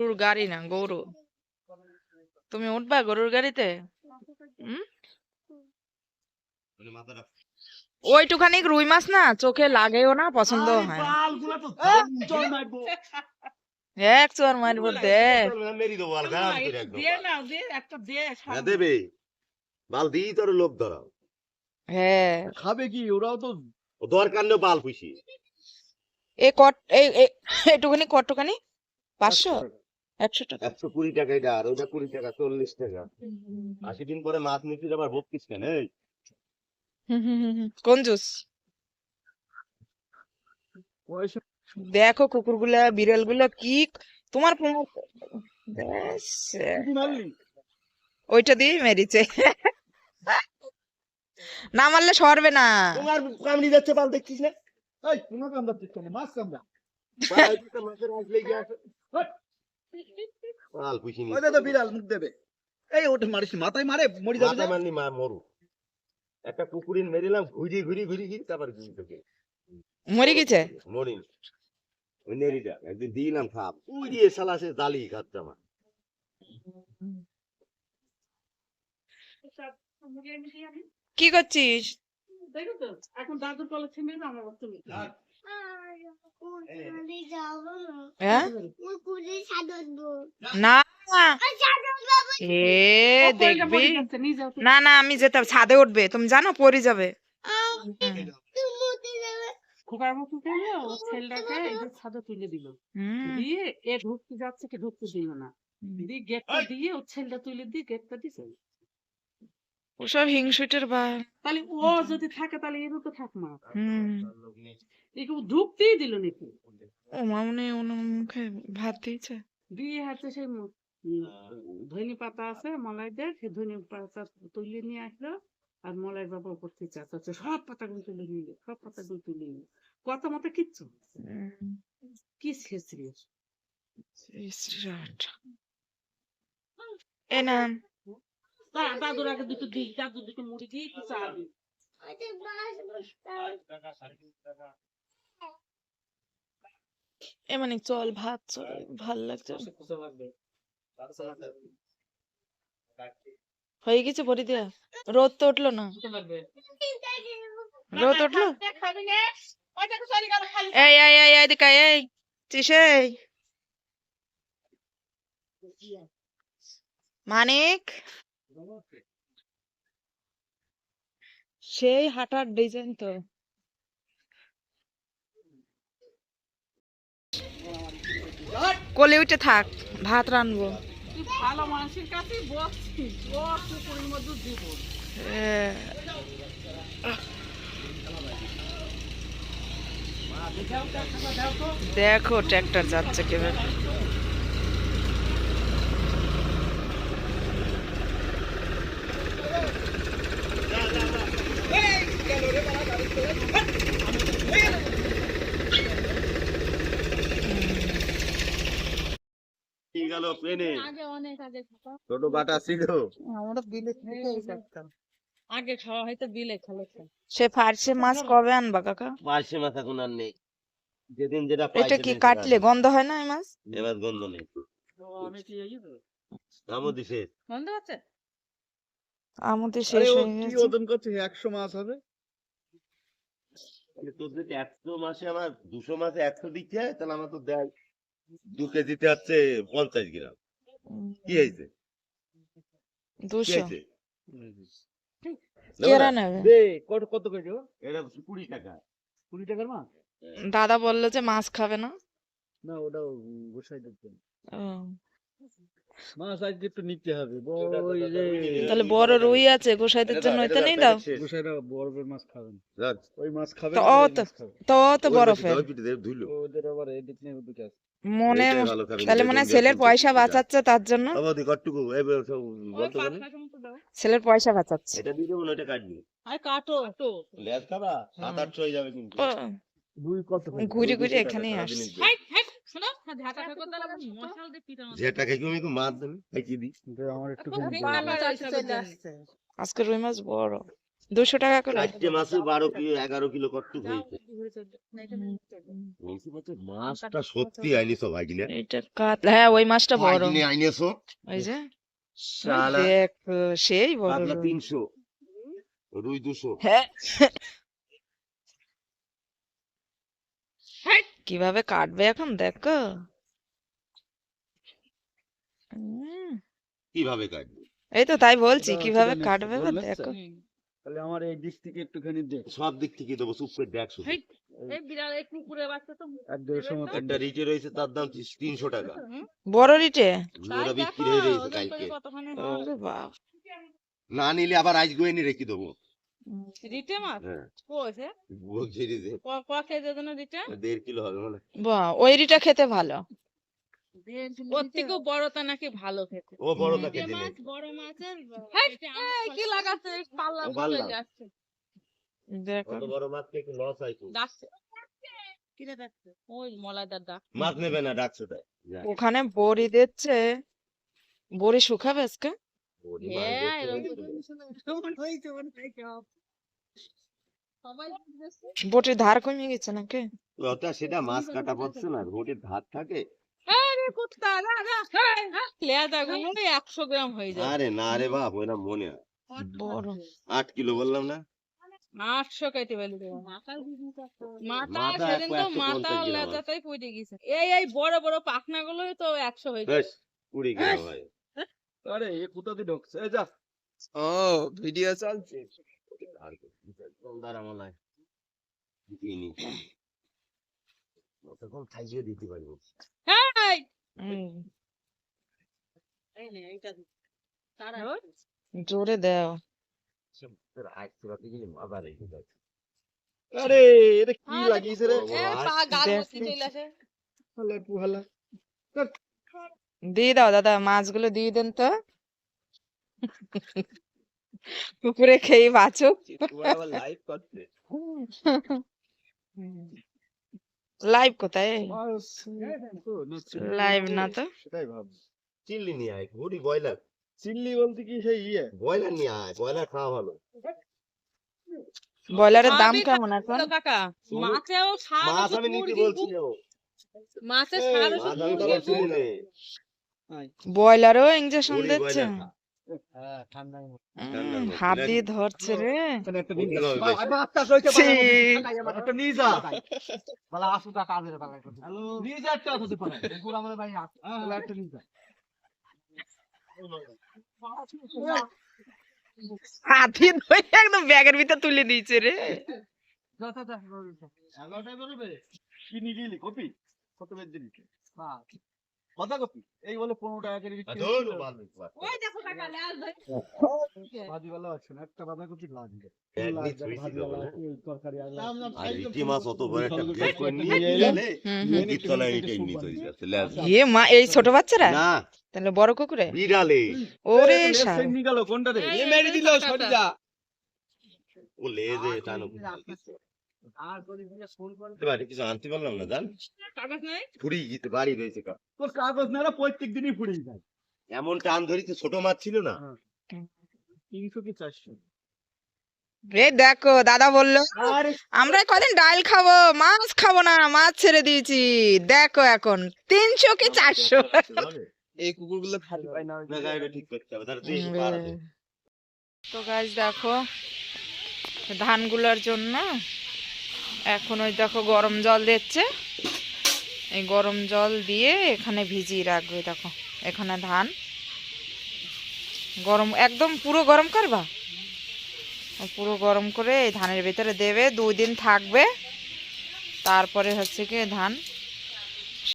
গরুর গাড়ি না গরু। তুমি উঠবা গরুর গাড়িতে? ওইটুখানি রুই মাছ না চোখে লাগেও না পছন্দ হয় এক চোর মারবো দে দেবো। হ্যাঁ বাল দিই তোর লোভ ধরা হ্যাঁ। খাবে কি? ওরাও তো দরকার নেই বাল পুষি এই কট এই এই- এইটুখানি কটটুখানি পাঁচশো? একশো টাকা। একশো কুড়ি টাকা এটা আর ওটা কুড়ি টাকা চল্লিশ টাকা। আশি দিন পরে মাছ নিচ্ছিস আবার বকিস কেন এই। কোন জুস? দেখো কুকুরগুলা বিড়ালগুলা কি তোমার ওইটা দিয়ে মেরেছে। না মারলে সরবে না। তোমার কামড়ি যাচ্ছে বাল দেখছিস না? এই কোনো কামড়াচ্ছিস কেন? মাছ কামড়া। বাল দিতে মাছের আঁশ লেগে আছে। বাল পুষি নি ওই দে তো বিড়াল মুখ দেবে। এই ওটা মারিস মাথায় মারে মরি যাবে মাথা মারনি মা মরু। একটা কুকুরিন মেরিলাম ঘুরি ঘুরি ঘুরি ঘুরি তারপর ঘুরি তোকে মরে গেছে? মরি ওই নেরিটা একদিন দিলাম খাপ। উই দিয়ে শালা সে দালি খাচ্ছে আমার। কি করছিস? দেখো তো এখন দাদুর কলে ছিনে আমার তুমি হ্যাঁ? না। এ দেখবি? না না আমি যেতে ছাদে উঠবে তুমি জানো পরে যাবে। খোকার মতো করে ছেলেটাকে এই যে ছাদে তুলে দিল। দিয়ে এ ঢুকতে যাচ্ছে কি ঢুকতে দিল না। দিয়ে গেটটা দিয়ে ও ছেলেটা তুলে দিয়ে গেটটা দিছে। ওসব হিংসুটের বা তাহলে ও যদি থাকে তাহলে এর তো থাক হুম। একে ঢুকতেই দিল নাকি? ও মামনি ওনার মুখে ভাত দিয়েছে। দিয়ে হচ্ছে সেই ম- ধনে পাতা আছে মলাই দেয় সে ধনে পাতা তুলে নিয়ে আসলো আর মলাই বাবা উপর থেকে চাচাচ্ছে সব পাতাগুলো তুলে নিয়ে সব পাতাগুলো তুলে নিয়ে কথা মতো কিচ্ছু কি ইসরাট। এ না দাদুর আগে দুটো দিই দাদুর দুটো মুড়ি দিই একটু চা দিই এ মানে চল ভাত চল ভালো লাগছে। হয়ে গেছে ভরি দেয়া? রোদ তো উঠল না। রোদ উঠল? এই এই এই এদিকে আয়, এই চিসে মানিক? সেই হাঁটার ডিজাইন তো। কোলে উঠে থাক ভাত রানবো ভালো মানুষের কাছে বসছিস ও কুকুরের মধ্যে দিব দেখো ট্র্যাক্টর যাচ্ছে কীভাবে। গেল প্লেনে ছোট বাটা ছিল। আমরা বিলে আগে খাওয়া হয়তো বিলে খেলেছে সে ফার্সে মাছ কবে আনবা কাকা? পার্শে মাছ এখন আর নেই। যেদিন যেটা পাই এটা কি কাটলে? গন্ধ হয় না এই মাছ? এবার গন্ধ নেই। আমি কি এই আমও দিছে। বন্ধ আছে আমাদের শেষ হয়ে কি ওজন করছে? একশো মাছ হবে? যদি একশো মাসে আমার দুশো মাসে একশো দিচ্ছে হয়, তাহলে আমার তো দেয়। দু কেজিতে হচ্ছে পঞ্চাশ গ্রাম। কি হয়েছে? কি দুশো। হয়েছে? কেরা নেবে? দে কত কত কেজি এটা কুড়ি টাকা। কুড়ি টাকার মাছ? দাদা বলল যে মাছ খাবে না। না ওটা গোসাই দেখবেন মাছ আজকে একটু নিতে হবে। ওই তাহলে বড় রুই আছে গোসাইদের জন্য ওইটা নেই দাও। গোসাইরা বরফের মাছ খাবেন ওই মাছ খাবে তো তো- ধুইলো। ওদের আবার এদিক ওদিকে আছে মনে তাহলে মনে ছেলের পয়সা বাঁচাচ্ছে তার জন্য? ছেলের পয়সা বাঁচাচ্ছে। এটা দিয়ে দেবো না, কাটবি। আরে কাটো। কাটো। লেজ খাবা? সাত আটশো হয়ে যাবে কিন্তু। ও, দুই কত ঘুরে ঘুরে এখানেই আসছে। যেটা খেয়ে দেবে, দিই। আমার একটু আজকে আজকে রুই মাছ বড়। দুশো টাকা করে চারটে মাসে বারো কিলো এগারো কিলো কটুক হয়েছে। মাছটা সত্যি আইনিছো ভাগিনে। এটা কাতলা হ্যাঁ ওই মাছটা বড়। ভাগিনে আইনেছো? ওই যে? দেখ সেই বড় কাতলা রুই। তিনশো রুই দুশো। হ্যাঁ। কীভাবে কাটবে এখন দেখো। কীভাবে কাটবে? এই তো তাই বলছি কীভাবে কাটবে দেখো। তাহলে আমার এই দিক থেকে একটুখানি দে সব দিক থেকে দেবো চুপ করে দেখ শুধু। এই বিড়াল এই কুকুরের বাচ্চা তো এক দেড়শো মতো। একটা রিটে রয়েছে তার দাম তিনশো টাকা। বড় রিটে? ওটা বিক্রি হয়ে রয়েছে কালকে। না নিলে আবার আজ গোয়েনি রেখে দেবো। রিটে মাছ? হ্যাঁ। ক কেজি জন্য রিটে? দেড় কিলো হবে মানে বাহ ওই রিটা খেতে ভালো। ওর থেকেও বড়টা নাকি ভালো খেতে। ও বড় হুম। মাছ বড় মাছের কি লাগাচ্ছে? পাল্লা চলে যাচ্ছে। দেখো বড় মাছ একটু লস হয় ডাকছে। কিরে ডাকছে? ওই মলাইদার ডাক। মাছ নেবে না ডাকছে তাই। ওখানে বড়ি দিচ্ছে। বড়ি শুকাবে আজকে? হ্যাঁ। বটির ধার কমে গেছে নাকি? ওটা সেটা মাছ কাটা পড়ছে না রোডের ধার থাকে। লেদা গুলো একশো গ্রাম হয়ে যায় আরে না রে বাপ ওইটা মনে বড়। আট কিলো বললাম না? আটশো খাইতে পারলি মাথা মাথা সেদিন তো মাথা গ্রাম আছে। পড়ে গেছে। এই এই বড় বড় পাখনা তো একশো হয়ে যায় বেশ কুড়ি কিলো আরে এ কোথা দিয়ে ঢুকছে? যা। ও ভিডিও চলছে। দাঁড়া হয় কম খাইয়ে দিতে পারব। তারা জোরে দাও। আরে এটা কি লাগিয়েছে রে? দিয়ে দাও দাদা মাছগুলো দিয়ে দেন তো। কুকুরে খেয়ে লাইভ করছে লাইভ কোথায়? না চিংড়ি লাইভ না তো? সেটাই ভাব চিল্লি নিয়ে আয় ঘুরি ব্রয়লার। চিল্লি বলতে কি সেই ইয়ে? ব্রয়লার নিয়ে আয় ব্রয়লার খাওয়া ভালো। ব্রয়লারের দাম কেমন এখন? কাকা মাছেও সার মাছ আমি নিতে বলছি মাছের সার মাছ ওষুধ আমি তো বলছি ব্রয়লারও ইঞ্জেকশন দিচ্ছে? হ্যাঁ হাত দিয়ে ধরছে রে। হতে পারে। পুরো আমাদের ভাই তাহলে একটা নিয়ে যা। হাতি ধরে একদম ব্যাগের ভিতর তুলে দিয়েছে রে। কপি? কত বের দিলি? কথা কপি এই বলে পনেরো টাকা করে বিক্রি। ওই দেখো কাকা। ভাজিওয়ালা আছে না? একটা। এই হয়ে ছোট বাচ্চারা? তাহলে বড় কুকুরে? বিড়ালে। ওরে কোনটা রে মেরে দিল কাকাটা। ও লেজে টানো আর করে দিয়ে ফোন করে বাড়ি কিছু আনতে পারলাম না জান। কাগজ নাই? ফুড়ি গিয়ে বাড়ি রয়েছে তোর কাগজ না প্রত্যেক দিনই ফুরিয়ে যায়। এমন টান ধরিতে ছোট মাছ ছিল না। তিনশো কি চারশো? এই দেখো দাদা বলল আমরা কদিন ডাল খাব মাছ খাব না মাছ ছেড়ে দিয়েছি। দেখো এখন তিনশো কি চারশো? এই কুকুরগুলো খাতে পায় না না ঠিক করতে হবে। তো গাছ দেখো ধানগুলোর জন্য এখন ওই দেখো গরম জল দিচ্ছে। এই গরম জল দিয়ে এখানে ভিজিয়ে রাখবে দেখো, এখানে ধান। গরম, একদম পুরো গরম করবা পুরো গরম করে এই ধানের ভিতরে দেবে, দুই দিন থাকবে। তারপরে হচ্ছে কি ধান